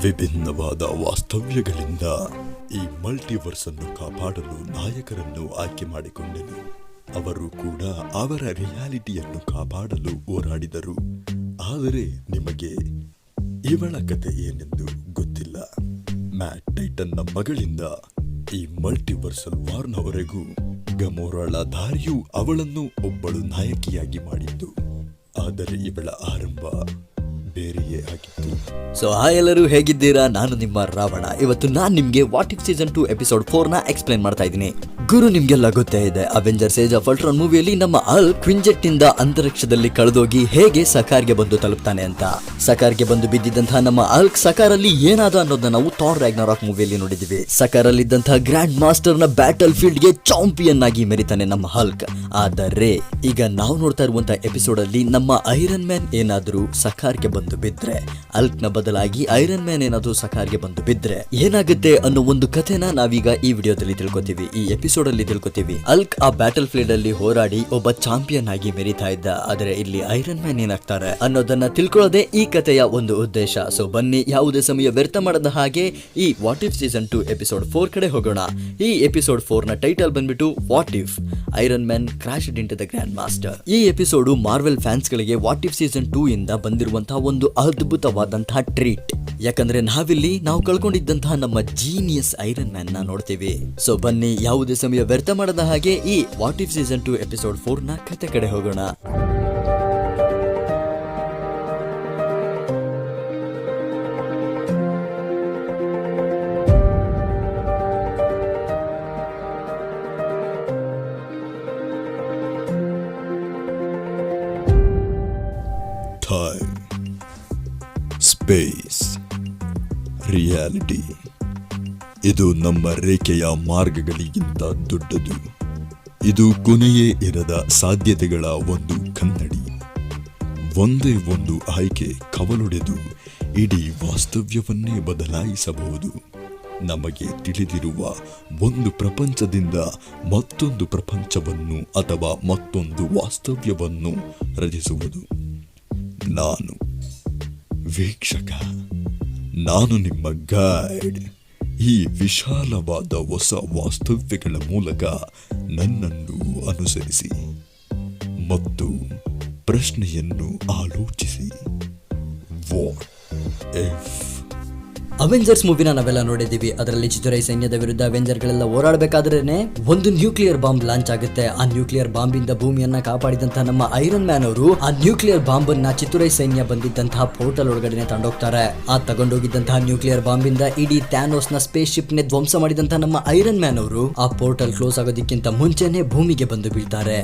ವಿಭಿನ್ನವಾದ ವಾಸ್ತವ್ಯಗಳಿಂದ ಈ ಮಲ್ಟಿವರ್ಸ್ ಅನ್ನು ಕಾಪಾಡಲು ನಾಯಕರನ್ನು ಆಯ್ಕೆ ಮಾಡಿಕೊಂಡೆನು. ಅವರು ಕೂಡ ಅವರ ರಿಯಾಲಿಟಿಯನ್ನು ಕಾಪಾಡಲು ಹೋರಾಡಿದರು. ಆದರೆ ನಿಮಗೆ ಇವಳ ಕತೆ ಏನೆಂದು ಗೊತ್ತಿಲ್ಲ. ಮ್ಯಾಟ್ ಟೈಟನ್ನ ಮಗಳಿಂದ ಈ ಮಲ್ಟಿವರ್ಸಲ್ ವಾರ್ನವರೆಗೂ ಗಮೋರಳ ದಾರಿಯು ಅವಳನ್ನು ಒಬ್ಬಳು ನಾಯಕಿಯಾಗಿ ಮಾಡಿದ್ದು ಆದರೆ ಇವಳ ಆರಂಭ ಬೇರೆಯೇ ಆಗಿತ್ತು. ಸೊ ಹಾಯ್ ಎಲ್ಲರೂ, ಹೇಗಿದ್ದೀರಾ? ನಾನು ನಿಮ್ಮ ರಾವಣ. ಇವತ್ತು ನಾನು ನಿಮಗೆ what if season two episode ಫೋರ್ನ explain ಮಾಡ್ತಾ ಇದ್ದೀನಿ. ಗುರು ನಿಮ್ಗೆಲ್ಲ ಗೊತ್ತೇ ಇದೆ. ಅವೆಂಜರ್ಸ್ ಏಜ್ ಆಫ್ ಅಲ್ಟ್ರಾನ್ ಮೂವಿಯಲ್ಲಿ ನಮ್ಮ ಅಲ್ ಕ್ವಿಂಜೆಟ್ ಇಂದ ಅಂತರಿಕ್ಷದಲ್ಲಿ ಕಳೆದೋಗಿ ಹೇಗೆ ಸಕಾರ್ಗೆ ಬಂದು ತಲುಪ್ತಾನೆ ಅಂತ. ಸಕಾರ್ಗೆ ಬಂದು ಬಿದ್ದಿದ್ದಂತಹ ನಮ್ಮ ಅಲ್ಕ್ ಸಕಾರಲ್ಲಿ ಏನಾದ ಅನ್ನೋದನ್ನ ನಾವು ಥಾರ್ ರಾಕ್ ಮೂವಿಯಲ್ಲಿ ನೋಡಿದೀವಿ ಸಕಾರಲ್ಲಿದ್ದಂತಹ ಗ್ರ್ಯಾಂಡ್ ಮಾಸ್ಟರ್ನ ಬ್ಯಾಟಲ್ ಫೀಲ್ಡ್ಗೆ ಚಾಂಪಿಯನ್ ಆಗಿ ಮೆರಿತಾನೆ ನಮ್ಮ ಹಲ್ಕ್ ಆದರೆ, ಈಗ ನಾವು ನೋಡ್ತಾ ಇರುವಂತಹ ಎಪಿಸೋಡ್ ಅಲ್ಲಿ ನಮ್ಮ ಐರನ್ ಮ್ಯಾನ್ ಏನಾದ್ರೂ ಸಕಾರ್ಗೆ ಬಂದು ಬಿದ್ರೆ ಅಲ್ಕ್ನ ಬದಲಾಗಿ ಐರನ್ ಮ್ಯಾನ್ ಏನಾದ್ರೂ ಸಕಾರ್ಗೆ ಬಂದು ಬಿದ್ರೆ ಏನಾಗುತ್ತೆ ಅನ್ನೋ ಒಂದು ಕಥೆನ ನಾವೀಗ ಈ ವಿಡಿಯೋದಲ್ಲಿ ತಿಳ್ಕೊತೀವಿ. ಈ ಎಪಿಸೋಡ್ ಅಲ್ಲಿ ತಿಳ್ಕೊತೀವಿ. ಅಲ್ಕ್ ಆ ಬ್ಯಾಟಲ್ ಫೀಲ್ಡ್ ಅಲ್ಲಿ ಹೋರಾಡಿ ಒಬ್ಬ ಚಾಂಪಿಯನ್ ಆಗಿ ಮೆರಿತಾ ಇದ್ದ. ಆದರೆ ಇಲ್ಲಿ ಐರನ್ ಮ್ಯಾನ್ ಏನಾಗ್ತಾರೆ ಅನ್ನೋದನ್ನ ತಿಳ್ಕೊಳ್ಳೋದೇ ಈ ಕಥೆಯ ಒಂದು ಉದ್ದೇಶ. ಸೊ ಬನ್ನಿ, ಯಾವುದೇ ಸಮಯ ವ್ಯರ್ಥ ಮಾಡದ ಹಾಗೆ ಈ what if season two episode four ಕಡೆ ಹೋಗೋಣ. ಈ ಎಪಿಸೋಡ್ ಫೋರ್ನ ಟೈಟಲ್ ಬಂದ್ಬಿಟ್ಟು what if Iron Man crash into the grand master ಈ ಎಪಿಸೋಡ್ ಮಾರ್ವೆಲ್ ಫ್ಯಾನ್ಸ್ ಗಳಿಗೆ ವಾಟ್ ಇಫ್ ಸೀಸನ್ ಟೂ ಇಂದ ಬಂದಿರುವಂತಹ ಒಂದು ಅದ್ಭುತವಾದಂತಹ ಟ್ರೀಟ್ ಯಾಕಂದ್ರೆ ನಾವಿಲ್ಲಿ ನಾವು ಕಳ್ಕೊಂಡಿದ್ದಂತಹ ನಮ್ಮ ಜೀನಿಯಸ್ ಐರನ್ ಮ್ಯಾನ್ನ ನೋಡ್ತೀವಿ. ಸೊ ಬನ್ನಿ, ಯಾವುದೇ ಸಮಯ ವ್ಯರ್ಥ ಮಾಡದ ಹಾಗೆ ಈ what if season two episode ಫೋರ್ನ ಕತೆ ಕಡೆ ಹೋಗೋಣ. ಸ್ಪೇಸ್ ರಿಯಾಲಿಟಿ ಇದು ನಮ್ಮ ರೇಖೆಯ ಮಾರ್ಗಗಳಿಗಿಂತ ದೊಡ್ಡದು. ಇದು ಕೊನೆಯೇ ಇರದ ಸಾಧ್ಯತೆಗಳ ಒಂದು ಕನ್ನಡಿ. ಒಂದೇ ಒಂದು ಆಯ್ಕೆ ಕವಲೊಡೆದು ಇಡೀ ವಾಸ್ತವ್ಯವನ್ನೇ ಬದಲಾಯಿಸಬಹುದು. ನಮಗೆ ತಿಳಿದಿರುವ ಒಂದು ಪ್ರಪಂಚದಿಂದ ಮತ್ತೊಂದು ಪ್ರಪಂಚವನ್ನು ಅಥವಾ ಮತ್ತೊಂದು ವಾಸ್ತವ್ಯವನ್ನು ರಚಿಸುವುದು. ನಾನು, ವೀಕ್ಷಕ, ನಾನು ನಿಮ್ಮ ಗೈಡ್. ಈ ವಿಶಾಲವಾದ ಹೊಸ ವಾಸ್ತವ್ಯಗಳ ಮೂಲಕ ನನ್ನನ್ನು ಅನುಸರಿಸಿ ಮತ್ತು ಪ್ರಶ್ನೆಯನ್ನು ಆಲೋಚಿಸಿ. ವಾಟ್ ಎಫ್ ಅವೆಂಜರ್ಸ್ ಮೂವಿನ ನಾವೆಲ್ಲ ನೋಡಿದೀವಿ ಅದರಲ್ಲಿ ಚಿತುರೈ ಸೈನ್ಯದ ವಿರುದ್ಧ ಅವೆಂಜರ್ ಗಳೆಲ್ಲ ಹೋರಾಡಬೇಕಾದ್ರೇನೆ ಒಂದು ನ್ಯೂಕ್ಲಿಯರ್ ಬಾಂಬ್ ಲಾಂಚ್ ಆಗುತ್ತೆ. ಆ ನ್ಯೂಕ್ಲಿಯರ್ ಬಾಂಬ್ ಇಂದ ಭೂಮಿಯನ್ನ ಕಾಪಾಡಿದಂತಹ ನಮ್ಮ ಐರನ್ ಮ್ಯಾನ್ ಅವರು ಆ ನ್ಯೂಕ್ಲಿಯರ್ ಬಾಂಬ್ ಅನ್ನ ಚಿತುರೈ ಸೈನ್ಯ ಬಂದಿದ್ದಂತಹ ಪೋರ್ಟಲ್ ಒಳಗಡೆ ತಂಡೋಗ್ತಾರೆ. ಆ ತಗೊಂಡೋಗಿದ್ದಂತಹ ನ್ಯೂಕ್ಲಿಯರ್ ಬಾಂಬ್ ಇಂದ ಇಡೀ ಥ್ಯಾನೋಸ್ನ ಸ್ಪೇಸ್ ಶಿಪ್ ನೆ ಧ್ವಂಸ ಮಾಡಿದಂತಹ ನಮ್ಮ ಐರನ್ ಮ್ಯಾನ್ ಅವರು ಆ ಪೋರ್ಟಲ್ ಕ್ಲೋಸ್ ಆಗೋದಕ್ಕಿಂತ ಮುಂಚೆನೆ ಭೂಮಿಗೆ ಬಂದು ಬೀಳ್ತಾರೆ.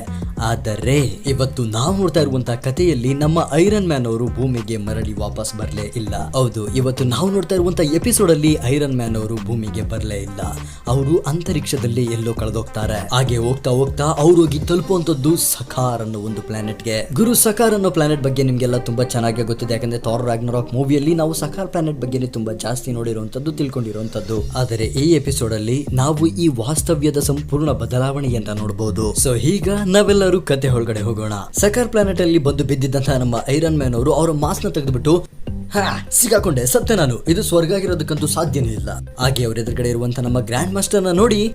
ಆದರೆ ಇವತ್ತು ನಾವು ನೋಡ್ತಾ ಇರುವಂತಹ ಕಥೆಯಲ್ಲಿ ನಮ್ಮ ಐರನ್ ಮ್ಯಾನ್ ಅವರು ಭೂಮಿಗೆ ಮರಳಿ ವಾಪಸ್ ಬರಲೇ ಇಲ್ಲ. ಹೌದು, ಇವತ್ತು ನಾವು ನೋಡ್ತಾ ಇರುವಂತಹ ಎಪಿಸೋಡ್ ಅಲ್ಲಿ ಐರನ್ ಮ್ಯಾನ್ ಅವರು ಭೂಮಿಗೆ ಬರಲೇ ಇಲ್ಲ. ಅವರು ಅಂತರಿಕ್ಷದಲ್ಲಿ ಎಲ್ಲೋ ಕಳೆದೋಗ್ತಾರೆ. ಹಾಗೆ ಹೋಗ್ತಾ ಹೋಗ್ತಾ ಅವ್ರು ಹೋಗಿ ತಲುಪುವಂತದ್ದು ಸಕಾರ್ ಅನ್ನೋ ಒಂದು ಪ್ಲಾನೆಟ್ಗೆ ಗುರು ಸಖಾರ್ ಅನ್ನೋ ಪ್ಲಾನೆಟ್ ಬಗ್ಗೆ ನಿಮ್ಗೆಲ್ಲ ತುಂಬಾ ಚೆನ್ನಾಗಿ ಗೊತ್ತಿದೆ. ಯಾಕಂದ್ರೆ ಥಾರ್ ರಾಗ್ನರಾಕ್ ಮೂವಿಯಲ್ಲಿ ನಾವು ಸಖಾರ್ ಪ್ಲಾನೆಟ್ ಬಗ್ಗೆ ತುಂಬಾ ಜಾಸ್ತಿ ನೋಡಿರುವಂತದ್ದು ತಿಳ್ಕೊಂಡಿರುವಂತದ್ದು ಆದರೆ ಈ ಎಪಿಸೋಡ್ ಅಲ್ಲಿ ನಾವು ಈ ವಾಸ್ತವ್ಯದ ಸಂಪೂರ್ಣ ಬದಲಾವಣೆಯನ್ನ ನೋಡಬಹುದು ಸೊ ಈಗ ನಾವೆಲ್ಲರೂ ಕತೆ ಒಳಗಡೆ ಹೋಗೋಣ. ಸಖಾರ್ ಪ್ಲಾನೆಟ್ ಅಲ್ಲಿ ಬಂದು ಬಿದ್ದಿದ್ದಂತಹ ನಮ್ಮ ಐರನ್ ಮ್ಯಾನ್ ಅವರು ಅವರ ಮಾಸ್ಕ್ನ ತೆಗೆದುಬಿಟ್ಟು ಹಾ, ಸಿಗಾಕೊಂಡೆ. ಸತ್ಯ ನಾನು. ಇದು ಸ್ವರ್ಗ ಆಗಿರೋದಕ್ಕಂತೂ ಸಾಧ್ಯನೇ ಇಲ್ಲ. ಹಾಗೆ ಅವ್ರ ಎದುರುಗಡೆ ಇರುವಂತ ನಮ್ಮ ಗ್ರ್ಯಾಂಡ್ ಮಾಸ್ಟರ್ನ ನೋಡಿ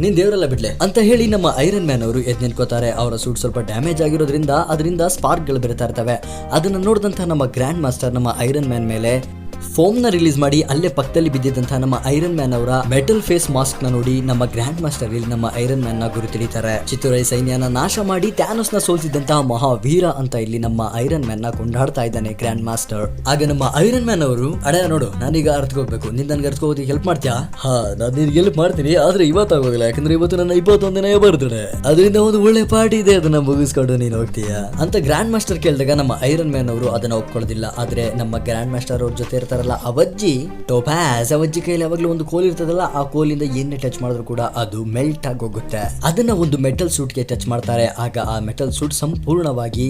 ನೀನ್ ದೇವರೆಲ್ಲ ಬಿಡ್ಲೆ ಅಂತ ಹೇಳಿ ನಮ್ಮ ಐರನ್ ಮ್ಯಾನ್ ಅವರು ಎದ್ ನಿಂತ್ಕೋತಾರೆ. ಅವರ ಸೂಟ್ ಸ್ವಲ್ಪ ಡ್ಯಾಮೇಜ್ ಆಗಿರೋದ್ರಿಂದ, ಅದರಿಂದ ಸ್ಪಾರ್ಕ್ಗಳು ಬೆರಿತಾ ಇರ್ತವೆ. ಅದನ್ನ ನೋಡಿದಂತ ನಮ್ಮ ಗ್ರ್ಯಾಂಡ್ ಮಾಸ್ಟರ್ ನಮ್ಮ ಐರನ್ ಮ್ಯಾನ್ ಮೇಲೆ ಫೋಮ್ನ ರಿಲೀಸ್ ಮಾಡಿ ಅಲ್ಲೇ ಪಕ್ಕದಲ್ಲಿ ಬಿದ್ದಿದ್ದಂತಹ ನಮ್ಮ ಐರನ್ ಮ್ಯಾನ್ ಅವರ ಮೆಟಲ್ ಫೇಸ್ ಮಾಸ್ಕ್ನ ನೋಡಿ ನಮ್ಮ ಗ್ರ್ಯಾಂಡ್ ಮಾಸ್ಟರ್ ಇಲ್ಲಿ ನಮ್ಮ ಐರನ್ ಮ್ಯಾನ್ನ ಗುರು ತಿಳಿತಾರೆ. ಚಿತ್ತೂರೈ ಸೈನ್ಯನ ನಾಶ ಮಾಡಿ ಥ್ಯಾನೋಸ್ನ ಸೋಲಿಸಿದಂತಹ ಮಹಾವೀರ ಅಂತ ಇಲ್ಲಿ ನಮ್ಮ ಐರನ್ ಮ್ಯಾನ್ನ ಕೊಂಡಾಡ್ತಾ ಇದ್ದಾನೆ ಗ್ರ್ಯಾಂಡ್ ಮಾಸ್ಟರ್ ಆಗ ನಮ್ಮ ಐರನ್ ಮ್ಯಾನ್ ಅವರು ಅಡ ನೋಡು, ನಾನೀಗ ಅರ್ಥಕೋಗ್ಬೇಕು ನಿನ್ ನನ್ಗೆ ಅರ್ಥಕೋಗೋದಕ್ಕೆ ಹೆಲ್ಪ್ ಮಾಡ್ತೀಯಾ? ಹಾ, ನಾನು ನಿನ್ಗೆ ಹೆಲ್ಪ್ ಮಾಡ್ತೀನಿ. ಆದ್ರೆ ಇವತ್ತು ಇವತ್ತಾಗೋದಿಲ್ಲ ಯಾಕಂದ್ರೆ ಇವತ್ತು ನನ್ನ ಇಪ್ಪತ್ತೊಂದನೇ ಬರ್ತಡೆ ಅದರಿಂದ ಒಂದು ಒಳ್ಳೆ ಪಾರ್ಟಿ ಇದೆ. ಅದನ್ನ ಮುಗಿಸ್ಕೊಂಡು ನೀನು ಹೋಗ್ತೀಯಾ? ಅಂತ ಗ್ರ್ಯಾಂಡ್ ಮಾಸ್ಟರ್ ಕೇಳಿದಾಗ ನಮ್ಮ ಐರನ್ ಮ್ಯಾನ್ ಅವರು ಅದನ್ನ ಒಪ್ಕೊಳ್ಳೋದಿಲ್ಲ. ಆದ್ರೆ ನಮ್ಮ ಗ್ರ್ಯಾಂಡ್ ಮಾಸ್ಟರ್ ಅವ್ರ ಜೊತೆ ಇರ್ತಾರಲ್ಲ ಅವಜ್ಜಿ ಟೋಪ್ಯಾಸ್ ಅವಜ್ಜಿ ಕೈಯಲ್ಲಿ ಯಾವಾಗ್ಲೂ ಒಂದು ಕೋಲ್ ಇರ್ತದಲ್ಲ, ಆ ಕೋಲಿಂದ ಏನೇ ಟಚ್ ಮಾಡಿದ್ರು ಕೂಡ ಅದು ಮೆಲ್ಟ್ ಆಗಿ ಹೋಗುತ್ತೆ ಅದನ್ನ ಒಂದು ಮೆಟಲ್ ಸೂಟ್ಗೆ ಟಚ್ ಮಾಡ್ತಾರೆ, ಆಗ ಆ ಮೆಟಲ್ ಸೂಟ್ ಸಂಪೂರ್ಣವಾಗಿ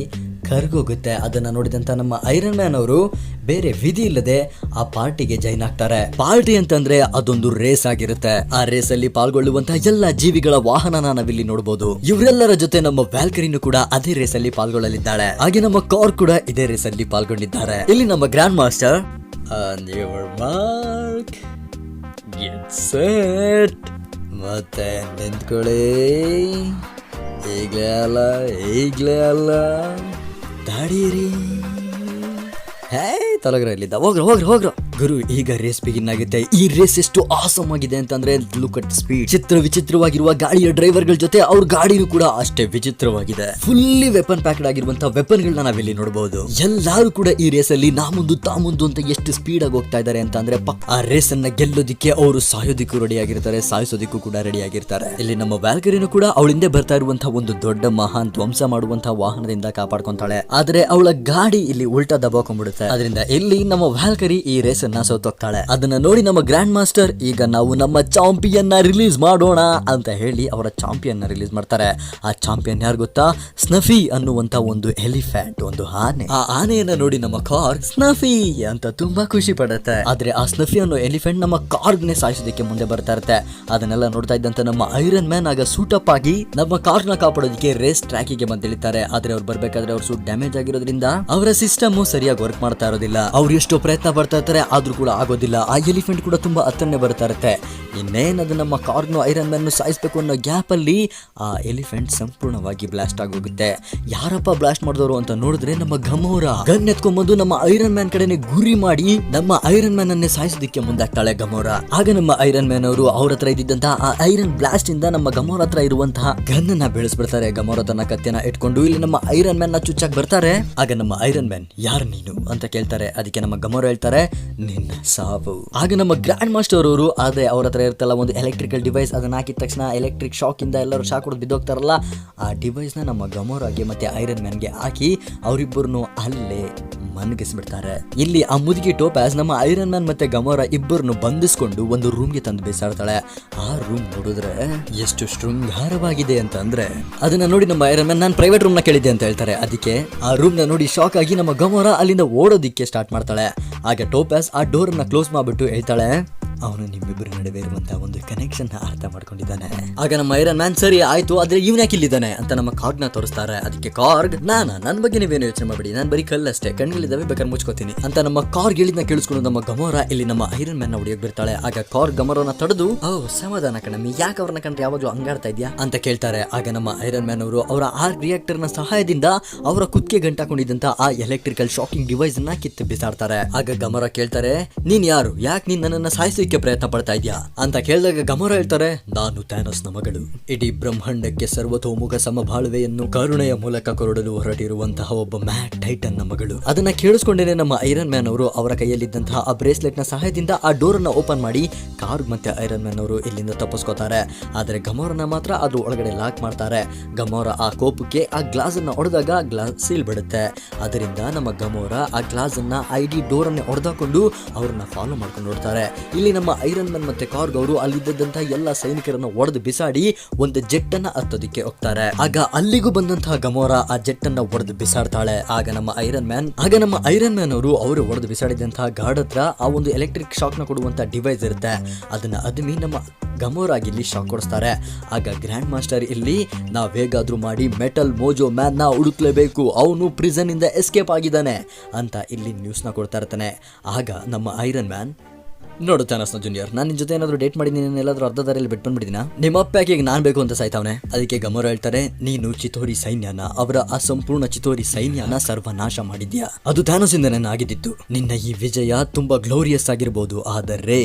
ಕರ್ಗೋಗುತ್ತೆ. ಅದನ್ನ ನೋಡಿದಂತ ನಮ್ಮ ಐರನ್ ಮ್ಯಾನ್ ಅವರು ಬೇರೆ ವಿಧಿ ಇಲ್ಲದೆ ಆ ಪಾರ್ಟಿಗೆ ಜೈನ್ ಆಗ್ತಾರೆ. ಪಾರ್ಟಿ ಅಂತಂದ್ರೆ ಅದೊಂದು ರೇಸ್ ಆಗಿರುತ್ತೆ. ಆ ರೇಸ್ ಅಲ್ಲಿ ಪಾಲ್ಗೊಳ್ಳುವಂತಹ ಎಲ್ಲ ಜೀವಿಗಳ ವಾಹನನ ನಾವಿಲ್ಲಿ ನೋಡಬಹುದು ಇವರೆಲ್ಲರ ಜೊತೆ ನಮ್ಮ ವ್ಯಾಲ್ಕರಿನು ಕೂಡ ಅದೇ ರೇಸ್ ಅಲ್ಲಿ ಪಾಲ್ಗೊಳ್ಳಲಿದ್ದಾಳೆ. ಹಾಗೆ ನಮ್ಮ ಕಾರ್ ಕೂಡ ಇದೇ ರೇಸ್ ಅಲ್ಲಿ ಪಾಲ್ಗೊಂಡಿದ್ದಾರೆ. ಇಲ್ಲಿ ನಮ್ಮ grand master on your mark get set ಮತ್ತೆ ನಿಂತ್ಕೊಳ್ಳಿ. ಈಗಲೇ ಅಲ್ಲ ಈಗಲೇ ಅಲ್ಲ. ದಾಡೀರಿ ಹೇ ತಲಗ್ರ ಇಲ್ಲಿದ್ದ ಹೋಗ್ರ ಹೋಗ್ರ ಹೋಗ್ರ. ಗುರು, ಈಗ ರೇಸ್ ಬಿಗಿನ್ ಆಗುತ್ತೆ. ಈ ರೇಸ್ ಎಷ್ಟು ಆಸಮ್ ಆಗಿದೆ ಅಂತಂದ್ರೆ ಲುಕ್ ಅಟ್ ಸ್ಪೀಡ್ ಚಿತ್ರ ವಿಚಿತ್ರವಾಗಿರುವ ಗಾಡಿಯ ಡ್ರೈವರ್ಗಳ ಜೊತೆ ಅವ್ರ ಗಾಡಿನೂ ಕೂಡ ಅಷ್ಟೇ ವಿಚಿತ್ರವಾಗಿದೆ. ಫುಲ್ಲಿ ವೆಪನ್ ಪ್ಯಾಕ್ಡ್ ಆಗಿರುವಂತಹ ವೆಪನ್ ಗಳನ್ನ ನಾವಿಲ್ಲಿ ನೋಡಬಹುದು ಎಲ್ಲಾರು ಕೂಡ ಈ ರೇಸ್ ಅಲ್ಲಿ ನಾ ಮುಂದು ತಾ ಮುಂದು ಅಂತ ಎಷ್ಟು ಸ್ಪೀಡ್ ಆಗಿ ಹೋಗ್ತಾ ಇದ್ದಾರೆ ಅಂತ ಅಂದ್ರೆ ಆ ರೇಸ್ ಅನ್ನ ಗೆಲ್ಲೋದಿಕ್ಕೆ ಅವರು ಸಾಯೋದಿಕ್ಕೂ ರೆಡಿ ಆಗಿರ್ತಾರೆ, ಸಾಯಿಸೋದಿಕ್ಕೂ ಕೂಡ ರೆಡಿ ಆಗಿರ್ತಾರೆ. ಇಲ್ಲಿ ನಮ್ಮ ವ್ಯಾಲ್ಕರಿನೂ ಕೂಡ ಅವಳಿಂದ ಬರ್ತಾ ಇರುವಂತಹ ಒಂದು ದೊಡ್ಡ ಮಹಾನ್ ಧ್ವಂಸ ಮಾಡುವಂತಹ ವಾಹನದಿಂದ ಕಾಪಾಡ್ಕೊಂತಾಳೆ. ಆದ್ರೆ ಅವಳ ಗಾಡಿ ಇಲ್ಲಿ ಉಲ್ಟಾ ದಬಾಕೊಂಡ್ಬಿಡುತ್ತೆ. ಅದರಿಂದ ಇಲ್ಲಿ ನಮ್ಮ ವ್ಯಾಲ್ಕರಿ ಈ ರೇಸ್ ಅನ್ನ ಸೋತೋಗ್ತಾಳೆ ಅದನ್ನ ನೋಡಿ ನಮ್ಮ ಗ್ರ್ಯಾಂಡ್ ಮಾಸ್ಟರ್ ಈಗ ನಾವು ನಮ್ಮ ಚಾಂಪಿಯನ್ನ ರಿಲೀಸ್ ಮಾಡೋಣ ಅಂತ ಹೇಳಿ ಅವರ ಚಾಂಪಿಯನ್ನ ರಿಲೀಸ್ ಮಾಡ್ತಾರೆ. ಆ ಚಾಂಪಿಯನ್ ಯಾರು ಗೊತ್ತಾ? ಸ್ನಫಿ ಅನ್ನುವಂತ ಒಂದು ಎಲಿಫೆಂಟ್, ಒಂದು ಆನೆ. ಆ ಆನೆಯನ್ನ ನೋಡಿ ನಮ್ಮ ಕಾರ್ ಸ್ನಫಿ ಅಂತ ತುಂಬಾ ಖುಷಿ ಪಡುತ್ತೆ. ಆದ್ರೆ ಆ ಸ್ನಫಿ ಅನ್ನೋ ಎಲಿಫೆಂಟ್ ನಮ್ಮ ಕಾರ್ಗ್ ನೇ ಸಾಯಿಸೋದಕ್ಕೆ ಮುಂದೆ ಬರ್ತಾ ಇರುತ್ತೆ. ಅದನ್ನೆಲ್ಲ ನೋಡ್ತಾ ಇದ್ದಂತ ನಮ್ಮ ಐರನ್ ಮ್ಯಾನ್ ಆಗ ಸೂಟ್ ಅಪ್ ಆಗಿ ನಮ್ಮ ಕಾರ್ನ ಕಾಪಾಡೋದಕ್ಕೆ ರೇಸ್ ಟ್ರ್ಯಾಕಿಗೆ ಬಂದಿಳಿತಾರೆ. ಆದ್ರೆ ಅವ್ರು ಬರ್ಬೇಕಾದ್ರೆ ಅವ್ರ ಸೂಟ್ ಡ್ಯಾಮೇಜ್ ಆಗಿರೋದ್ರಿಂದ ಅವರ ಸಿಸ್ಟಮ್ ಸರಿಯಾಗಿ ವರ್ಕ್ ಮಾಡ್ತಾ ಇರೋದಿಲ್ಲ. ಅವ್ರು ಎಷ್ಟೋ ಪ್ರಯತ್ನ ಪಡ್ತಾ ಇರ್ತಾರೆ, ಆದ್ರೂ ಕೂಡ ಆಗೋದಿಲ್ಲ. ಆ ಎಲಿಫೆಂಟ್ ಕೂಡ ತುಂಬಾ ಹತ್ತನ್ನೇ ಬರ್ತಾ ಇರುತ್ತೆ. ಇನ್ನೇನದು ನಮ್ಮ ಕಾರ್ನು ಐರನ್ ಮ್ಯಾನ್ ಸಾಯಿಸ್ಬೇಕು ಅನ್ನೋ ಗ್ಯಾಪ್ ಅಲ್ಲಿ ಆ ಎಲಿಫೆಂಟ್ ಸಂಪೂರ್ಣವಾಗಿ ಬ್ಲಾಸ್ಟ್ ಆಗೋಗುತ್ತೆ. ಯಾರಪ್ಪ ಬ್ಲಾಸ್ಟ್ ಮಾಡಿದವರು ಅಂತ ನೋಡಿದ್ರೆ ನಮ್ಮ ಗಮೋರ ಗನ್ ಎತ್ಕೊಂಡ್ಬಂದು ನಮ್ಮ ಐರನ್ ಮ್ಯಾನ್ ಕಡೆನೆ ಗುರಿ ಮಾಡಿ ನಮ್ಮ ಐರನ್ ಮ್ಯಾನ್ ಅನ್ನೇ ಸಾಯಿಸೋದಕ್ಕೆ ಮುಂದಾಗ್ತಾಳೆ ಗಮೋರ ಆಗ ನಮ್ಮ ಐರನ್ ಮ್ಯಾನ್ ಅವರು ಅವ್ರ ಹತ್ರ ಇದ್ದಿದ್ದಂತಹ ಆ ಐರನ್ ಬ್ಲಾಸ್ಟ್ ಇಂದ ನಮ್ಮ ಗಮೋರ ಹತ್ರ ಇರುವಂತಹ ಗನ್ ಅನ್ನ ಬೆಳೆಸ್ಬಿಡ್ತಾರೆ. ಗಮೋರ ತನ್ನ ಕತ್ತಿನ ಇಟ್ಕೊಂಡು ಇಲ್ಲಿ ನಮ್ಮ ಐರನ್ ಮ್ಯಾನ್ನ ಚುಚ್ಚಾಕ್ ಬರ್ತಾರೆ. ಆಗ ನಮ್ಮ ಐರನ್ ಮ್ಯಾನ್, ಯಾರು ನೀನು? ಅಂತ ಕೇಳ್ತಾರೆ. ಅದಕ್ಕೆ ನಮ್ಮ ಗಮರು ಹೇಳ್ತಾರೆ, ನಿನ್ನ ಸಾವು. ಆಗ ನಮ್ಮ ಗ್ರ್ಯಾಂಡ್ ಮಾಸ್ಟರ್ ಅವರು ಆದ್ರೆ ಅವ್ರ ಹತ್ರ ಇರ್ತಲ್ಲ ಒಂದು ಎಲೆಕ್ಟ್ರಿಕಲ್ ಡಿವೈಸ್ ಅದನ್ನ ಹಾಕಿದ ತಕ್ಷಣ ಎಲೆಕ್ಟ್ರಿಕ್ ಶಾಕ್ ಇಂದ ಎಲ್ಲರೂ ಶಾಕ್ ಹೊಡೆದು ಬಿದ್ದೋಗ್ತಾರಲ್ಲ, ಆ ಡಿವೈಸ್ನ ನಮ್ಮ ಗಮೋರಾಗೆ ಮತ್ತೆ ಐರನ್ ಮ್ಯಾನ್ಗೆ ಹಾಕಿ ಅವರಿಬ್ಬರನ್ನು ಅಲ್ಲೇ ಮನಗಿಸ್ಬಿಡ್ತಾರೆ. ಇಲ್ಲಿ ಆ ಮುದುಗಿ ಟೋಪ್ಯಾಸ್ ನಮ್ಮ ಐರನ್ ಮ್ಯಾನ್ ಮತ್ತೆ ಗಮೋರ ಇಬ್ಬರನ್ನು ಬಂಧಿಸ್ಕೊಂಡು ಒಂದು ರೂಮ್ಗೆ ತಂದು ಬೇಸಾಡ್ತಾಳೆ. ಆ ರೂಮ್ ನೋಡಿದ್ರೆ ಎಷ್ಟು ಶೃಂಗಾರವಾಗಿದೆ ಅಂತ ಅಂದ್ರೆ ಅದನ್ನ ನೋಡಿ ನಮ್ಮ ಐರನ್ ಮ್ಯಾನ್ ನಾನು ಪ್ರೈವೇಟ್ ರೂಮ್ನ ಕೇಳಿದ್ದೆ ಅಂತ ಹೇಳ್ತಾರೆ. ಅದಕ್ಕೆ ಆ ರೂಮ್ನ ನೋಡಿ ಶಾಕ್ ಆಗಿ ನಮ್ಮ ಗಮೋರ ಅಲ್ಲಿಂದ ಓಡೋದಿಕ್ಕೆ ಸ್ಟಾರ್ಟ್ ಮಾಡ್ತಾಳೆ. ಆಗ ಟೋಪಸ್ ಆ ಡೋರ್ ಅನ್ನ ಕ್ಲೋಸ್ ಮಾಡಿಬಿಟ್ಟು ಹೇಳ್ತಾಳೆ. ಅವನು ನಿಮ್ಮಿಬ್ಬರ ನಡುವೆ ಇರುವಂತಹ ಒಂದು ಕನೆಕ್ಷನ್ ಅರ್ಥ ಮಾಡ್ಕೊಂಡಿದ್ದಾನೆ. ಆಗ ನಮ್ಮ ಐರನ್ ಮ್ಯಾನ್, ಸರಿ, ಆಯ್ತು, ಆದ್ರೆ ಇವನ್ ಇಲ್ಲಿದ್ದಾನೆ ಅಂತ ನಮ್ಮ ಕಾರ್ಗ್ನ ತೋರಿಸ್ತಾರೆ. ಅದಕ್ಕೆ ಕಾರ್ಗ್, ನಾನ ನನ್ನ ಬಗ್ಗೆ ನೀವೇನು ಯೋಚನೆ ಮಾಡಬೇಡಿ. ನಾನು ಬರೀ ಕಲ್ಲಷ್ಟೇ, ಕಣ್ಗಳಿದ್ದಾವೆ, ಬೇಕಾದ್ರೆ ಮುಚ್ಕೋತೀನಿ ಅಂತ ನಮ್ಮ ಕಾರ್ಗ್ ಹೇಳಿದ್ನ ಕೇಳಿಸ್ಕೊಂಡು ನಮ್ಮ ಗಮೋರ ಇಲ್ಲಿ ನಮ್ಮ ಐರನ್ ಮ್ಯಾನ್ ಹೊಡಿಯೋಕ್ ಬಿಡ್ತಾಳೆ ಆಗ ಕಾರ್ ಗಮೋರನ ತಡೆದು, ಓ, ಸಮಾಧಾನ ಯಾಕ್ ಯಾಕೆ ಅವ್ರನ್ನ ಕಂಡ್ರೆ ಯಾವಾಗ್ಲೂ ಹಂಗಾಡ್ತಾ ಇದ್ಯಾ? ಅಂತ ಕೇಳ್ತಾರೆ. ಆಗ ನಮ್ಮ ಐರನ್ ಮ್ಯಾನ್ ಅವರು ಅವರ ಆರ್ ರಿಯಾಕ್ಟರ್ನ ಸಹಾಯದಿಂದ ಅವರ ಕುತ್ತಿಗೆ ಗಂಟಾಕೊಂಡಿದ್ದಂತ ಆ ಎಲೆಕ್ಟ್ರಿಕಲ್ ಶಾಕಿಂಗ್ ಡಿವೈಸ್ನ ಕಿತ್ತು ಬಿಸಾಡ್ತಾರೆ. ಆಗ ಗಮರ ಕೇಳ್ತಾರೆ, ನೀನ್ ಯಾರು? ಯಾಕೆ ನೀನ್ ನನ್ನನ್ನ ಸಾಯಿಸಲಿಕ್ಕೆ ಪ್ರಯತ್ನ ಪಡ್ತಾ ಇದೆಯಾ? ಅಂತ ಕೇಳಿದಾಗ ಗಮರ ಹೇಳ್ತಾರೆ, ನಾನು ಥ್ಯಾನಸ್ನ ಮಗಳು. ಇಡೀ ಬ್ರಹ್ಮಾಂಡಕ್ಕೆ ಸರ್ವತೋಮುಖ ಸಮಬಾಳುವೆಯನ್ನು ಕರುಣೆಯ ಮೂಲಕ ಕೊರಡಲು ಹೊರಟಿರುವಂತಹ ಒಬ್ಬ ಮ್ಯಾಟ್ ಟೈಟನ್ನ ಮಗಳು. ಅದನ್ನ ಕೇಳಿಸ್ಕೊಂಡೇನೆ ನಮ್ಮ ಐರನ್ ಮ್ಯಾನ್ ಅವರು ಅವರ ಕೈಯಲ್ಲಿದ್ದಂತಹ ಆ ಬ್ರೇಸ್ಲೆಟ್ನ ಸಹಾಯದಿಂದ ಆ ಡೋರ್ ಅನ್ನ ಓಪನ್ ಮಾಡಿ ಕಾರ್ ಮತ್ತೆ ಐರನ್ ಮ್ಯಾನ್ ಅವರು ಇಲ್ಲಿಂದ ತಪ್ಪಿಸ್ಕೋತಾರೆ. ಆದರೆ ಗಮೋರನ ಮಾತ್ರ ಅದು ಒಳಗಡೆ ಲಾಕ್ ಮಾಡ್ತಾರೆ. ಗಮೋರ ಆ ಕೋಪಕ್ಕೆ ಆ ಗ್ಲಾಸ್ ಅನ್ನ ಹೊಡೆದಾಗ ಗ್ಲಾಸ್ ಸೀಲ್ ಬಿಡುತ್ತೆ. ಅದರಿಂದ ನಮ್ಮ ಗಮೋರ ಆ ಗ್ಲಾಸ್ ಅನ್ನ ಐಡಿ ಡೋರ್ ಅನ್ನ ಹೊಡೆದಾಕೊಂಡು ಅವ್ರನ್ನ ಫಾಲೋ ಮಾಡ್ಕೊಂಡು ನೋಡ್ತಾರೆ. ಇಲ್ಲಿ ನಮ್ಮ ಐರನ್ ಮನ್ ಮತ್ತೆ ಕಾರ್ಗ್ ಅವರು ಅಲ್ಲಿದ್ದಂತಹ ಎಲ್ಲ ಸೈನಿಕರನ್ನ ಒಡೆದು ಬಿಸಾಡಿ ಒಂದು ಜೆಟ್ ಅನ್ನ ಹತ್ತೋದಿಕ್ಕೆ ಹೋಗ್ತಾರೆ ಆಗ ಅಲ್ಲಿಗೂ ಬಂದಂತಹ ಗಮೋರ ಆ ಜೆಟ್ ಅನ್ನ ಒಡೆದು ಬಿಸಾಡ್ತಾಳೆ. ಆಗ ನಮ್ಮ ಐರನ್ ಮ್ಯಾನ್, ಆಗ ನಮ್ಮ ಐರನ್ ಮ್ಯಾನ್ ಅವರು ಅವರು ಒಡೆದು ಬಿಸಾಡಿದಂತಹ ಗಾರ್ಡ್ ಹತ್ರ ಆ ಒಂದು ಎಲೆಕ್ಟ್ರಿಕ್ ಶಾಕ್ನ ಕೊಡುವಂತ ಡಿವೈಸ್ ಇರುತ್ತೆ. ಅದನ್ನ ಅದ್ಮಿ ನಮ್ಮ ಗಮೋರಾಗಿ ಇಲ್ಲಿ ಶಾಕ್ ಕೊಡಿಸ್ತಾರೆ. ಆಗ ಗ್ರ್ಯಾಂಡ್ ಮಾಸ್ಟರ್ ಇಲ್ಲಿ, ನಾವ್ ಹೇಗಾದ್ರೂ ಮಾಡಿ ಮೆಟಲ್ ಮೋಜೋ ಮ್ಯಾನ್ನ ಹುಡುಕ್ಲೇಬೇಕು. ಅವನು ಪ್ರಿಸನ್ ಇಂದ ಎಸ್ಕೇಪ್ ಆಗಿದ್ದಾನೆ ಅಂತ ಇಲ್ಲಿ ನ್ಯೂಸ್ನ ಕೊಡ್ತಾ ಇರ್ತಾನೆ. ಆಗ ನಮ್ಮ ಐರನ್ ಮ್ಯಾನ್ ನೋಡು ಥಾನಸ್ನ ಜೂನಿಯರ್, ನಾನು ನಿನ್ನ ಜೊತೆ ಏನಾದ್ರು ಡೇಟ್ ಮಾಡಿ ನೀನು ಎಲ್ಲಾದ್ರೂ ಅರ್ಧ ದಾರಿಯಲ್ಲಿ ಬಿಟ್ಟು ಬಂದ್ಬಿಟ್ಟಿನ ನಿಮ್ಮ ಅಪ್ಪ ಈಗ ನಾನು ಬೇಕು ಅಂತ ಸಾಯ್ತಾವನೆ? ಅದಕ್ಕೆ ಗಮರ ಹೇಳ್ತಾರೆ, ನೀನು ಚಿತೋರಿ ಸೈನ್ಯನ, ಅವರ ಸಂಪೂರ್ಣ ಚಿತೋರಿ ಸೈನ್ಯನ ಸರ್ವನಾಶ ಮಾಡಿದ್ಯಾ? ಅದು ಥಾನಸಿಂದನೇ ಆಗಿದ್ದಿತ್ತು ನಿನ್ನ ಈ ವಿಜಯ ತುಂಬಾ ಗ್ಲೋರಿಯಸ್ ಆಗಿರ್ಬೋದು, ಆದರೆ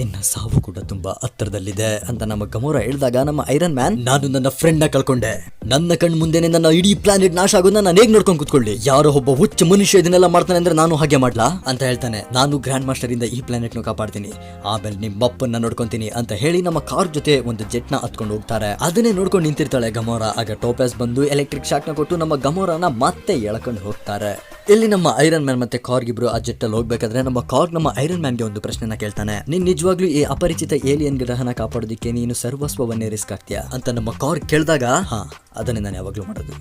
ನಿನ್ನ ಸಾವು ಕೂಡ ತುಂಬಾ ಹತ್ತಿರದಲ್ಲಿದೆ ಅಂತ ನಮ್ಮ ಗಮೋರ ಹೇಳಿದಾಗ ನಮ್ಮ ಐರನ್ ಮ್ಯಾನ್ ನಾನು ನನ್ನ ಫ್ರೆಂಡ್ನ ಕಳ್ಕೊಂಡೆ. ನನ್ನ ಕಣ್ ಮುಂದೆನೆ ನನ್ನ ಇಡೀ ಪ್ಲಾನೆಟ್ ನಾಶ ಆಗೋದನ್ನ ನಾನು ಹೇಗ್ ನೋಡ್ಕೊಂಡು ಕೂತ್ಕೊಳ್ಳಿ? ಯಾರೋ ಒಬ್ಬ ಹುಚ್ಚ ಮನುಷ್ಯ ಇದನ್ನೆಲ್ಲ ಮಾಡ್ತಾನೆ ಅಂದ್ರೆ ನಾನು ಹಾಗೆ ಮಾಡ್ಲಾ? ಅಂತ ಹೇಳ್ತಾನೆ. ನಾನು ಗ್ರ್ಯಾಂಡ್ ಮಾಸ್ಟರ್ ಇಂದ ಈ ಪ್ಲಾನೆಟ್ನ ಕಾಪಾಡ್ತೀನಿ. ಆಮೇಲೆ ನಿಮ್ಮ ಅಪ್ಪನ್ನ ನೋಡ್ಕೊಂತೀನಿ ಅಂತ ಹೇಳಿ ನಮ್ಮ ಕಾರ್ ಜೊತೆ ಒಂದು ಜೆಟ್ನ ಹತ್ಕೊಂಡು ಹೋಗ್ತಾರೆ. ಅದನ್ನೇ ನೋಡ್ಕೊಂಡು ನಿಂತಿರ್ತಾಳೆ ಗಮೋರ. ಆಗ ಟೋಪಸ್ ಬಂದು ಎಲೆಕ್ಟ್ರಿಕ್ ಶಾಕ್ನ ಕೊಟ್ಟು ನಮ್ಮ ಗಮೋರನ ಮತ್ತೆ ಎಳ್ಕೊಂಡು ಹೋಗ್ತಾರೆ. ಇಲ್ಲಿ ನಮ್ಮ ಐರನ್ ಮ್ಯಾನ್ ಮತ್ತೆ ಕಾರ್ ಇಬ್ರು ಆ ಜೆಟ್ ಅಲ್ಲಿ ಹೋಗ್ಬೇಕಾದ್ರೆ ನಮ್ಮ ಕಾರ್ ನಮ್ಮ ಐರನ್ ಮ್ಯಾನ್ಗೆ ಒಂದು ಪ್ರಶ್ನೆನ ಕೇಳ್ತಾನೆ. ನೀನ್ ನಿಜವಾಗ್ಲೂ ಈ ಅಪರಿಚಿತ ಏಲಿಯನ್ ಗ್ರಹನ ಕಾಪಾಡೋದಕ್ಕೆ ನೀನು ಸರ್ವಸ್ವವನ್ನೇ ರಿಸ್ಕ್ ಆಗ್ತೀಯಾ? ಅಂತ ನಮ್ಮ ಕಾರ್ ಕೇಳಿದಾಗ, ಹಾ, ಅದನ್ನೇ ನಾನು ಯಾವಾಗ್ಲೂ ಮಾಡೋದು.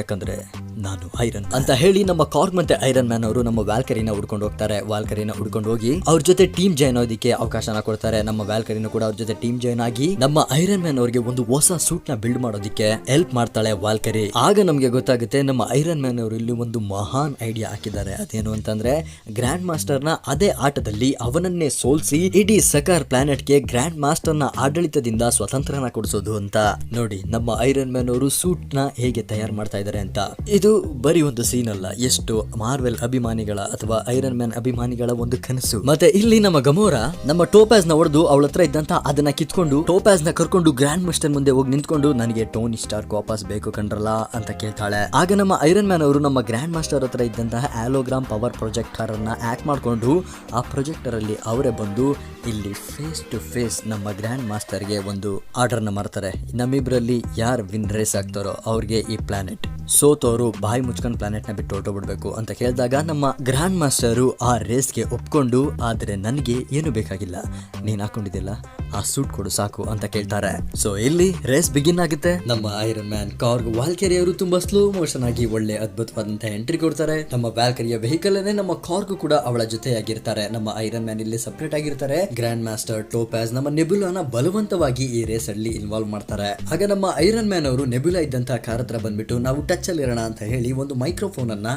ಯಾಕಂದ್ರೆ ನಾನು ಐರನ್ ಅಂತ ಹೇಳಿ ನಮ್ಮ ಕಾರ್ಕ್ ಮತ್ತೆ ಐರನ್ ಮ್ಯಾನ್ ಅವರು ನಮ್ಮ ವ್ಯಾಲ್ಕರಿನ ಹುಡ್ಕೊಂಡು ಹೋಗ್ತಾರೆ. ವ್ಯಾಲ್ಕರಿನ ಹುಡ್ಕೊಂಡು ಹೋಗಿ ಅವ್ರ ಜೊತೆ ಟೀಮ್ ಜಾಯ್ನ್ ಆಗೋದಕ್ಕೆ ಅವಕಾಶನ ಕೊಡ್ತಾರೆ. ನಮ್ಮ ವ್ಯಾಲ್ಕರಿನ ಕೂಡ ಅವ್ರ ಜೊತೆ ಟೀಮ್ ಜಾಯ್ನ್ ಆಗಿ ನಮ್ಮ ಐರನ್ ಮ್ಯಾನ್ ಅವರಿಗೆ ಒಂದು ಹೊಸ ಸೂಟ್ನ ಬಿಲ್ಡ್ ಮಾಡೋದಕ್ಕೆ ಹೆಲ್ಪ್ ಮಾಡ್ತಾಳೆ ವಾಲ್ಕರಿ ಆಗ ನಮ್ಗೆ ಗೊತ್ತಾಗುತ್ತೆ ನಮ್ಮ ಐರನ್ ಮ್ಯಾನ್ ಅವರು ಇಲ್ಲಿ ಒಂದು ಮಹಾನ್ ಐಡಿಯಾ ಹಾಕಿದ್ದಾರೆ. ಅದೇನು ಅಂತಂದ್ರೆ ಗ್ರ್ಯಾಂಡ್ ಮಾಸ್ಟರ್ನ ಅದೇ ಆಟದಲ್ಲಿ ಅವನನ್ನೇ ಸೋಲ್ಸಿ ಇಡೀ ಸಕಾರ್ ಪ್ಲಾನೆಟ್ಗೆ ಗ್ರ್ಯಾಂಡ್ ಮಾಸ್ಟರ್ನ ಆಡಳಿತದಿಂದ ಸ್ವತಂತ್ರನ ಕೊಡಿಸೋದು ಅಂತ. ನೋಡಿ, ನಮ್ಮ ಐರನ್ ಮ್ಯಾನ್ ಅವರು ಸೂಟ್ನ ಹೇಗೆ ತಯಾರು ಮಾಡ್ತಾ ಇದ್ದಾರೆ ಅಂತ. ಇದು ಬರೀ ಒಂದು ಸೀನ್ ಅಲ್ಲ, ಎಷ್ಟು ಮಾರ್ವೆಲ್ ಅಭಿಮಾನಿಗಳ ಅಥವಾ ಐರನ್ ಮ್ಯಾನ್ ಅಭಿಮಾನಿಗಳ ಒಂದು ಕನಸು. ಮತ್ತೆ ಇಲ್ಲಿ ನಮ್ಮ ಗಮೋರ, ನಮ್ಮ ಟೋಪ್ಯಾಸ್ನ ಹೊಡೆದು ಅವಳ ಹತ್ರ ಇದ್ದಂತ ಅದನ್ನ ಕಿತ್ಕೊಂಡು ಟೋಪ್ಯಾಸ್ನ ಕರ್ಕೊಂಡು ಗ್ರ್ಯಾಂಡ್ ಮಾಸ್ಟರ್ ಮುಂದೆ ಹೋಗಿ ನಿಂತ್ಕೊಂಡು, ನನಗೆ ಟೋನಿ ಸ್ಟಾರ್ಕ್ ವಾಪಸ್ ಬೇಕು ಕಂಡ್ರಲ್ಲ ಅಂತ ಕೇಳ್ತಾಳೆ. ಆಗ ನಮ್ಮ ಐರನ್ ಮ್ಯಾನ್ ಅವರು ನಮ್ಮ ಗ್ರ್ಯಾಂಡ್ ಮಾಸ್ಟರ್ ಹತ್ರ ಇದ್ದಂತಹ ಆಲೋಗ್ರಾಮ್ ಪವರ್ ಪ್ರೊಜೆಕ್ಟರ್ ಅನ್ನ ಆಕ್ಟ್ ಮಾಡಿಕೊಂಡು, ಆ ಪ್ರೊಜೆಕ್ಟರ್ ಅಲ್ಲಿ ಅವರೇ ಬಂದು ಇಲ್ಲಿ ಫೇಸ್ ಟು ಫೇಸ್ ನಮ್ಮ ಗ್ರ್ಯಾಂಡ್ ಮಾಸ್ಟರ್ಗೆ ಒಂದು ಆರ್ಡರ್ನ ಮಾಡ್ತಾರೆ ನಮ್ಮಿಬ್ಬರಲ್ಲಿ ಯಾರು ವಿನ್ ರೇಸ್ ಆಗ್ತಾರೋ ಅವ್ರಿಗೆ ಈ ಪ್ಲಾನೆಟ್ ಸೋತವರು ಬಾಯಿ ಮುಚ್ಕೊಂಡು ಪ್ಲಾನೆಟ್ನ ಬಿಟ್ಟು ಹೊರಟೋಗ್ಬಿಡ್ಬೇಕು ಅಂತ ಕೇಳಿದಾಗ ನಮ್ಮ ಗ್ರ್ಯಾಂಡ್ ಮಾಸ್ಟರು ಆ ರೇಸ್ಗೆ ಒಪ್ಕೊಂಡು, ಆದರೆ ನನಗೆ ಏನು ಬೇಕಾಗಿಲ್ಲ. ನೀನು ಹಾಕೊಂಡಿದ್ದಿಲ್ಲ ಆ ಸೂಟ್ ಕೊಡು ಸಾಕು, ಅಂತ ಕೇಳ್ತಾರೆ. ಸೊ ಇಲ್ಲಿ ರೇಸ್ ಬಿಗಿನ್ ಆಗುತ್ತೆ. ನಮ್ಮ ಐರನ್ ಮ್ಯಾನ್ ಕಾರ್ಗ್ ವಾಲ್ಕೆರಿ ಅವರು ತುಂಬಾ ಸ್ಲೋ ಮೋಷನ್ ಆಗಿ ಒಳ್ಳೆ ಅದ್ಭುತವಾದಂತಹ ಎಂಟ್ರಿ ಕೊಡ್ತಾರೆ. ನಮ್ಮ ವ್ಯಾಲ್ಕರಿಯ ವೆಹಿಕಲ್ ಅನ್ನೇ ನಮ್ಮ ಕಾರ್ಗ್ ಕೂಡ ಅವಳ ಜೊತೆಯಾಗಿರ್ತಾರೆ. ನಮ್ಮ ಐರನ್ ಮ್ಯಾನ್ ಇಲ್ಲಿ ಸಪ್ರೇಟ್ ಆಗಿರ್ತಾರೆ. ಗ್ರ್ಯಾಂಡ್ ಮಾಸ್ಟರ್ ಟೋಪ್ಯಾಸ್ ನಮ್ಮ ನೆಬುಲಾನ ಬಲವಂತವಾಗಿ ಈ ರೇಸ್ ಅಲ್ಲಿ ಇನ್ವಾಲ್ವ್ ಮಾಡ್ತಾರೆ. ಹಾಗೆ ನಮ್ಮ ಐರನ್ ಮ್ಯಾನ್ ಅವರು ನೆಬುಲಾ ಇದ್ದಂತಹ ಕಾರ್ ಹತ್ರ ಬಂದ್ಬಿಟ್ಟು, ನಾವು ಟಚ್ ಅಲ್ಲಿ ಇರೋಣ ಅಂತ ಹೇಳಿ ಒಂದು ಮೈಕ್ರೋಫೋನ್ ಅನ್ನ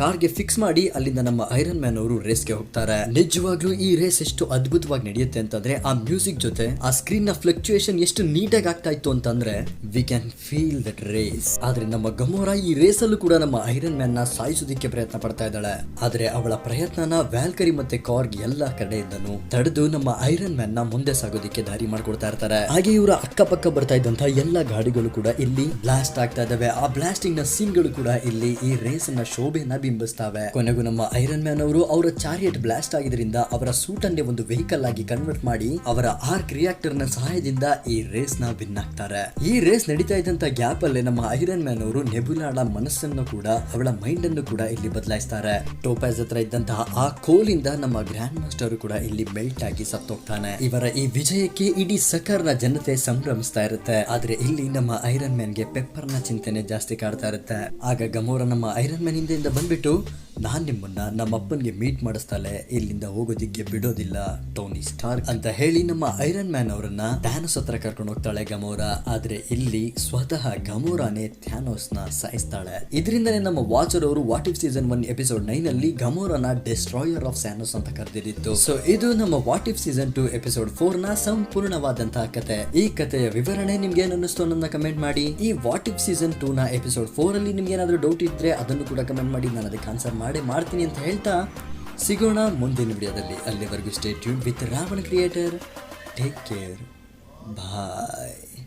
ಕಾರ್ ಕಾರ್ಗೆ ಫಿಕ್ಸ್ ಮಾಡಿ ಅಲ್ಲಿಂದ ನಮ್ಮ ಐರನ್ ಮ್ಯಾನ್ ಅವರು ರೇಸ್ಗೆ ಹೋಗ್ತಾರೆ. ನಿಜವಾಗ್ಲೂ ಈ ರೇಸ್ ಎಷ್ಟು ಅದ್ಭುತವಾಗಿ ನಡೆಯುತ್ತೆ ಅಂತಂದ್ರೆ ಆ ಮ್ಯೂಸಿಕ್ ಜೊತೆ ಆ ಸ್ಕ್ರೀನ್ನ ಫ್ಲಕ್ಚುಯೇಷನ್ ಎಷ್ಟು ನೀಟಾಗಿ ಆಗ್ತಾ ಇತ್ತು ಅಂತಂದ್ರೆ we can feel that race ಆದ್ರೆ ನಮ್ಮ ಗಮೋರ ಈ ರೇಸ್ ಅಲ್ಲೂ ಕೂಡ ನಮ್ಮ ಐರನ್ ಮ್ಯಾನ್ನ ಸಾಯಿಸೋದಿಕ್ಕೆ ಪ್ರಯತ್ನ ಪಡ್ತಾ ಇದ್ದಾಳೆ. ಆದ್ರೆ ಅವಳ ಪ್ರಯತ್ನನ ವ್ಯಾಲ್ಕರಿ ಮತ್ತೆ ಕಾರ್ಗ್ ಎಲ್ಲ ಕಡೆಯಿಂದನು ತಡೆದು ನಮ್ಮ ಐರನ್ ಮ್ಯಾನ್ನ ಮುಂದೆ ಸಾಗೋದಿಕ್ಕೆ ದಾರಿ ಮಾಡ್ಕೊಡ್ತಾ ಇರ್ತಾರೆ. ಹಾಗೆ ಇವರ ಅಕ್ಕಪಕ್ಕ ಬರ್ತಾ ಇದ್ದಂತಹ ಎಲ್ಲಾ ಗಾಡಿಗಳು ಕೂಡ ಇಲ್ಲಿ ಬ್ಲಾಸ್ಟ್ ಆಗ್ತಾ ಇದಾವೆ ಆ ಬ್ಲಾಸ್ಟಿಂಗ್ನ ಸೀನ್ಗಳು ಕೂಡ ಇಲ್ಲಿ ಈ ರೇಸ್ನ ಶೋಭೆಯನ್ನ ಬಿಂಬಿಸ್ತಾವೆ. ಕೊನೆಗೂ ನಮ್ಮ ಐರನ್ ಮ್ಯಾನ್ ಅವರು ಅವರ ಚಾರಿಯಟ್ ಬ್ಲಾಸ್ಟ್ ಆಗಿದ್ರಿಂದ ಅವರ ಸೂಟ್ ಅನ್ನೇ ಒಂದು ವೆಹಿಕಲ್ ಆಗಿ ಕನ್ವರ್ಟ್ ಮಾಡಿ ಅವರ ಆರ್ಕ್ ರಿಯಾಕ್ಟರ್ನ ಸಹಾಯದಿಂದ ಈ ರೇಸ್ನ ವಿನ್ ಆಗ್ತಾರೆ. ಈ ರೇಸ್ ನಡೀತಾ ಇದ್ದಂತ ಗ್ಯಾಪ್ ಅಲ್ಲೇ ನಮ್ಮ ಐರನ್ ಮ್ಯಾನ್ ಅವರು ನೆಬುಲಾಳ ಮನಸ್ಸನ್ನು ಕೂಡ ಅವಳ ಮೈಂಡ್ ಅನ್ನು ಕೂಡ ಇಲ್ಲಿ ಬದಲಾಯಿಸ್ತಾರೆ. ಟೋಪಾಸ್ ಹತ್ರ ಇದ್ದಂತಹ ಆ ಕೋಲಿಂದ ನಮ್ಮ ಗ್ರ್ಯಾಂಡ್ ಮಾಸ್ಟರ್ ಕೂಡ ಇಲ್ಲಿ ಮೆಲ್ಟ್ ಆಗಿ ಸತ್ತೋಗ್ತಾನೆ. ಇವರ ಈ ವಿಜಯಕ್ಕೆ ಇಡೀ ಸಕರ್ನ ಜನತೆ ಸಂಭ್ರಮಿಸ್ತಾ ಇರುತ್ತೆ. ಆದ್ರೆ ಇಲ್ಲಿ ನಮ್ಮ ಐರನ್ ಮ್ಯಾನ್ಗೆ ಪೆಪ್ಪರ್ನ ಚಿಂತನೆ ಜಾಸ್ತಿ ಕಾಡ್ತಾ ಇರುತ್ತೆ. ಆಗ ಗಮೋರ ನಮ್ಮ ಐರನ್ ಮ್ಯಾನ್ ಹಿಂದೆಯಿಂದ ಬಂದ್ಬಿಟ್ಟು ನಾನ್ ನಿಮ್ಮನ್ನ ನಮ್ಮ ಅಪ್ಪನಿಗೆ ಮೀಟ್ ಮಾಡಿಸ್ತಾಳೆ, ಇಲ್ಲಿಂದ ಹೋಗೋದಿಕ್ಕೆ ಬಿಡೋದಿಲ್ಲ ಟೋನಿ ಸ್ಟಾರ್ಕ್ ಅಂತ ಹೇಳಿ ನಮ್ಮ ಐರನ್ ಮ್ಯಾನ್ ಅವರನ್ನ ಥ್ಯಾನೋಸ್ ಹತ್ರ ಕರ್ಕೊಂಡು ಹೋಗ್ತಾಳೆ ಗಮೋರ. ಆದ್ರೆ ಇಲ್ಲಿ ಸ್ವತಃ ಗಮೋರಾನೇ ಥ್ಯಾನೋಸ್ನ ಸಾಯಿಸ್ತಾಳೆ ಇದರಿಂದಲೇ ನಮ್ಮ ವಾಚರ್ ಅವರು what if season one episode nine ಅಲ್ಲಿ ಗಮೋರನ ಡಿಸ್ಟ್ರಾಯರ್ ಆಫ್ ಸ್ಯಾನೋಸ್ ಅಂತ ಕರೆದಿದ್ದು ಸೊ ಇದು ನಮ್ಮ what if season two episode ಫೋರ್ನ ಸಂಪೂರ್ಣವಾದಂತಹ ಕತೆ. ಈ ಕಥೆಯ ವಿವರಣೆ ನಿಮ್ಗೆ ಅನ್ನಿಸ್ತು ಅನ್ನೋದನ್ನ ಕಮೆಂಟ್ ಮಾಡಿ. ಈ ವಾಟ್ ಇಫ್ ಸೀಸನ್ ಟೂ ನ ಎಪಿಸೋಡ್ ಫೋರ್ ಅಲ್ಲಿ ನಿಮ್ಗೆ ಏನಾದ್ರು ಡೌಟ್ ಇದ್ರೆ ಅದನ್ನು ಕೂಡ ಕಮೆಂಟ್ ಮಾಡಿ. ನಾನು ಅದಕ್ಕೆ ಆನ್ಸರ್ ಮಾಡೇ ಮಾಡ್ತೀನಿ ಅಂತ ಹೇಳ್ತಾ ಸಿಗೋಣ ಮುಂದಿನ ವಿಡಿಯೋದಲ್ಲಿ. ಅಲ್ಲಿವರೆಗೂ stay tune with Ravana creator take care bye